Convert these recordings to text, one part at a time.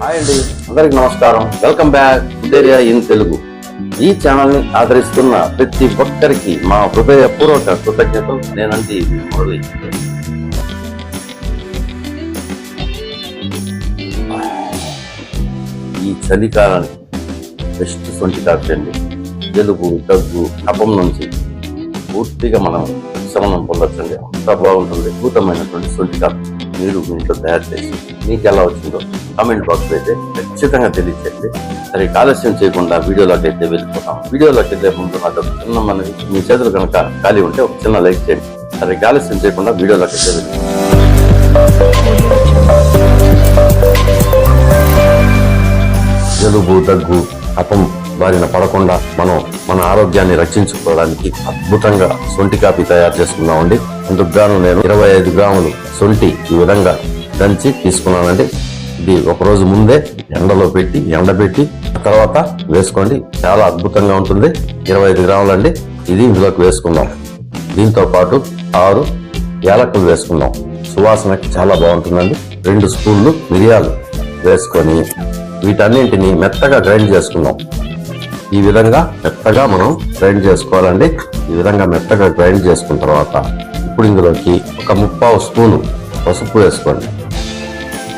Hi అండి అందరికి నమస్కారం. Welcome back area in Telugu. ఈ ఛానల్ని ఆదరిస్తున్న ప్రతి ఒక్కరికి మా హృదయపూర్వక కృతజ్ఞతలు. నేనండి మురళి. ఈ చలికాలానికి బెస్ట్ సొంటి కాఫీ జలుబు దగ్గు కపం నుంచి పూర్తిగా మనం ఉపశమనం పొందొచ్చండి. అంత బాగుంటుంది. అద్భుతమైనటువంటి సొంటి కాఫీ. మీరు మీ ఇంట్లో తయారు చేసి మీకు ఎలా వచ్చిందో కామెంట్ బాక్స్ అయితే ఖచ్చితంగా తెలియచేయండి. సరే ఆలస్యం చేయకుండా వీడియోలోకి అయితే వెళ్ళిపోతాం. వీడియోలోకి వెళ్ళే ముందు నాకు ఒక చిన్న మన మీ చేతులు కనుక ఖాళీ ఉంటే ఒక చిన్న లైక్ చేయండి. సరే ఆలస్యం చేయకుండా వీడియోలోకి అయితే వెళ్ళిపోతాం. జలుబు దగ్గు కపం బారిన పడకుండా మనం మన ఆరోగ్యాన్ని రక్షించుకోవడానికి అద్భుతంగా సొంటి కాఫీ తయారు చేసుకున్నామండి అందుకు గాను నేను ఇరవై ఐదు గ్రాములు సొంటి ఈ విధంగా దంచి తీసుకున్నానండి. ఇది ఒక రోజు ముందే ఎండలో పెట్టి ఎండబెట్టి తర్వాత వేసుకోండి. చాలా అద్భుతంగా ఉంటుంది. ఇరవై ఐదు గ్రాములు అండి ఇది ఇందులోకి వేసుకుందాం. దీంతో పాటు ఆరు యాలకులు వేసుకుందాం. సువాసనకి చాలా బాగుంటుందండి. రెండు స్పూన్లు మిరియాలు వేసుకొని వీటన్నింటిని మెత్తగా గ్రైండ్ చేసుకుందాం. ఈ విధంగా మెత్తగా మనం గ్రైండ్ చేసుకోవాలండి. ఈ విధంగా మెత్తగా గ్రైండ్ చేసుకున్న తర్వాత ఇప్పుడు ఇందులోకి ఒక ముప్పావు స్పూను పసుపు వేసుకోండి.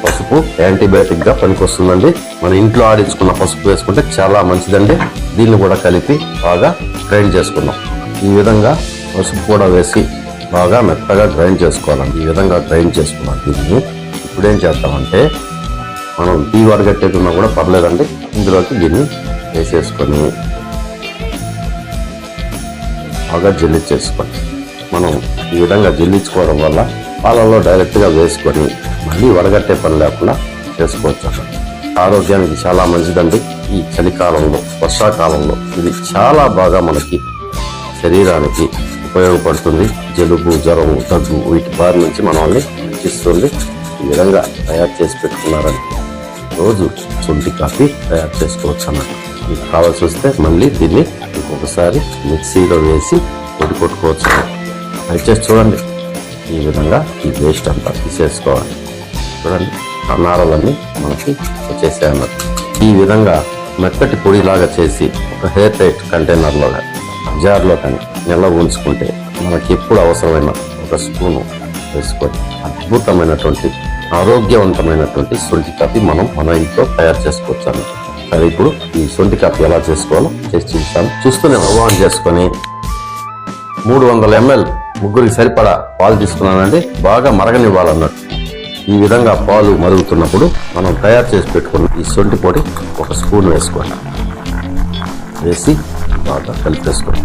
పసుపు యాంటీబయాటిక్గా పనికొస్తుందండి. మన ఇంట్లో ఆడించుకున్న పసుపు వేసుకుంటే చాలా మంచిదండి. దీన్ని కూడా కలిపి బాగా గ్రైండ్ చేసుకుందాం. ఈ విధంగా పసుపు కూడా వేసి బాగా మెత్తగా గ్రైండ్ చేసుకోవాలండి. ఈ విధంగా గ్రైండ్ చేసుకున్నాం దీన్ని ఇప్పుడు ఏం చేద్దామంటే మనం టీ ఉన్నా కూడా పర్లేదండి. ఇందులోకి దీన్ని వేసేసుకొని బాగా జల్లించేసుకోండి మనం ఈ విధంగా జల్లించుకోవడం వల్ల పాలలో డైరెక్ట్గా వేసుకొని మళ్ళీ వడగట్టే పని లేకుండా చేసుకోవచ్చు ఆరోగ్యానికి చాలా మంచిదండి. ఈ చలికాలంలో వర్షాకాలంలో ఇది చాలా బాగా మనకి శరీరానికి ఉపయోగపడుతుంది. జలుబు జ్వరం దగ్గు వీటి బారి నుంచి మనల్ని రక్షిస్తుంది. ఈ విధంగా తయారు చేసి పెట్టుకున్నారంటే రోజు శొంఠి కాఫీ తయారు చేసుకోవచ్చు అన్నమాట మీకు కావాల్సి వస్తే మళ్ళీ దీన్ని ఇంకొకసారి మిక్సీలో వేసి పొడి కొట్టుకోవచ్చు దయచేసి చూడండి. ఈ విధంగా ఈ వేస్ట్ అంతా తీసేసుకోవాలి. చూడండి ఆ మనకి వచ్చేసాయి అన్నమాట ఈ విధంగా మెత్తటి పొడిలాగా చేసి ఒక హెయిర్ టైట్ కంటైనర్లో జార్లో కానీ నిల్వ ఉంచుకుంటే మనకి ఎప్పుడు అవసరమైన ఒక స్పూను వేసుకొని అద్భుతమైనటువంటి ఆరోగ్యవంతమైనటువంటి సొంటి కాఫీ మనం మన ఇంట్లో తయారు చేసుకోవచ్చు అన్నమాట. సరే ఇప్పుడు ఈ సొంటి కాఫీ ఎలా చేసుకోవాలో చేసి చూస్తాను చూస్తూనే ఆన్ చేసుకొని మూడు వందల ఎంఎల్ ముగ్గురికి సరిపడా పాలు తీసుకున్నానండి. బాగా మరగనివ్వాలన్నట్టు ఈ విధంగా పాలు మరుగుతున్నప్పుడు మనం తయారు చేసి పెట్టుకున్న ఈ సొంటి పొడి ఒక స్పూన్ వేసుకోండి. వేసి బాగా కలిపేసుకోండి.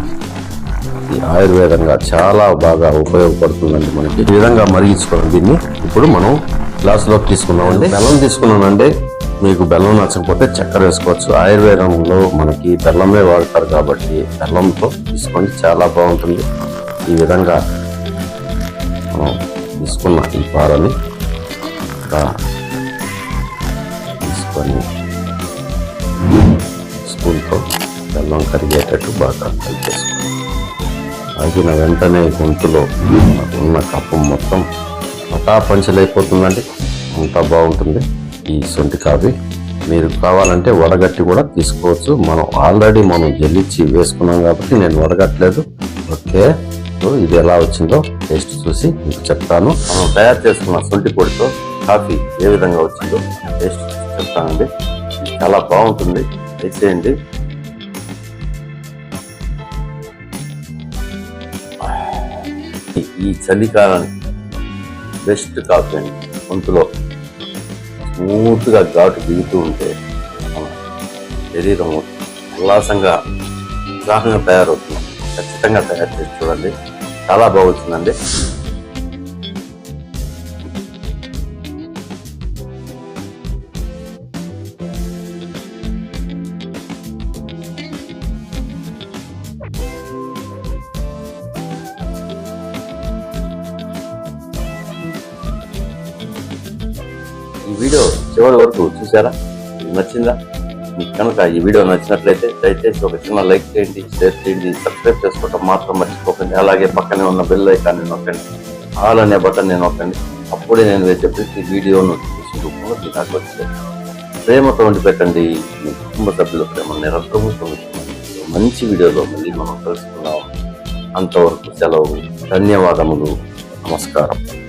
ఈ ఆయుర్వేదంగా చాలా బాగా ఉపయోగపడుతుందండి మనకి. ఈ విధంగా మరిగించుకోవడం దీన్ని ఇప్పుడు మనం గ్లాసులోకి తీసుకున్నామండి. బెల్లం తీసుకున్నానండి. మీకు బెల్లం నచ్చకపోతే చక్కెర వేసుకోవచ్చు. ఆయుర్వేదంలో మనకి బెల్లమే వాడతారు కాబట్టి బెల్లంతో తీసుకోండి. చాలా బాగుంటుంది. ఈ విధంగా మనం తీసుకున్న ఈ పాలని తీసుకొని స్పూన్తో బెల్లం కరిగేటట్టు బాగా కలిపేసుకోండి. నా వెంటనే గొంతులో ఉన్న కప్పం మొత్తం పటా పంచలైపోతుందండి అంతా బాగుంటుంది. ఈ సొంటి కాఫీ మీరు కావాలంటే వడగట్టి కూడా తీసుకోవచ్చు. మనం ఆల్రెడీ మనం జల్లిచ్చి వేసుకున్నాం కాబట్టి నేను వడగట్టలేదు. ఓకే. సో ఇది ఎలా వచ్చిందో టేస్ట్ చూసి మీకు చెప్తాను. మనం తయారు చేసుకున్న సొంటి పొడితో కాఫీ ఏ విధంగా వచ్చిందో టేస్ట్ చెప్తానండి. చాలా బాగుంటుంది. వేసేయండి ఈ- ఈ చలికాలానికి బెస్ట్ కాఫీ అండి గొంతులో స్మూత్గా ఘాటు దిగుతూ ఉంటే మన శరీరం ఉల్లాసంగా ఉత్సాహంగా తయారవుతుంది. ఖచ్చితంగా తయారు చేసి చూడండి. చాలా బాగుంటుందండి. ఈ వీడియో చివరి వరకు చూసారా నచ్చిందా? మీకు కనుక ఈ వీడియో నచ్చినట్లయితే దయచేసి ఒక చిన్న లైక్ చేయండి షేర్ చేయండి సబ్స్క్రైబ్ చేసుకోవడం మాత్రం మర్చిపోకండి. అలాగే పక్కనే ఉన్న బెల్ ఐకాన్ని నొక్కండి. ఆల్ అనే బటన్ నొక్కండి. అప్పుడే నేను వేసే ప్రతి వీడియోను చూసి రూపంలో మీ వచ్చేది. ప్రేమతో వండి పెట్టండి మీ కుటుంబ సభ్యుల ప్రేమ నిరంతరము మంచి వీడియోలో మళ్ళీ మనం కలుసుకుందాం. అంతవరకు సెలవు. ధన్యవాదములు. నమస్కారం.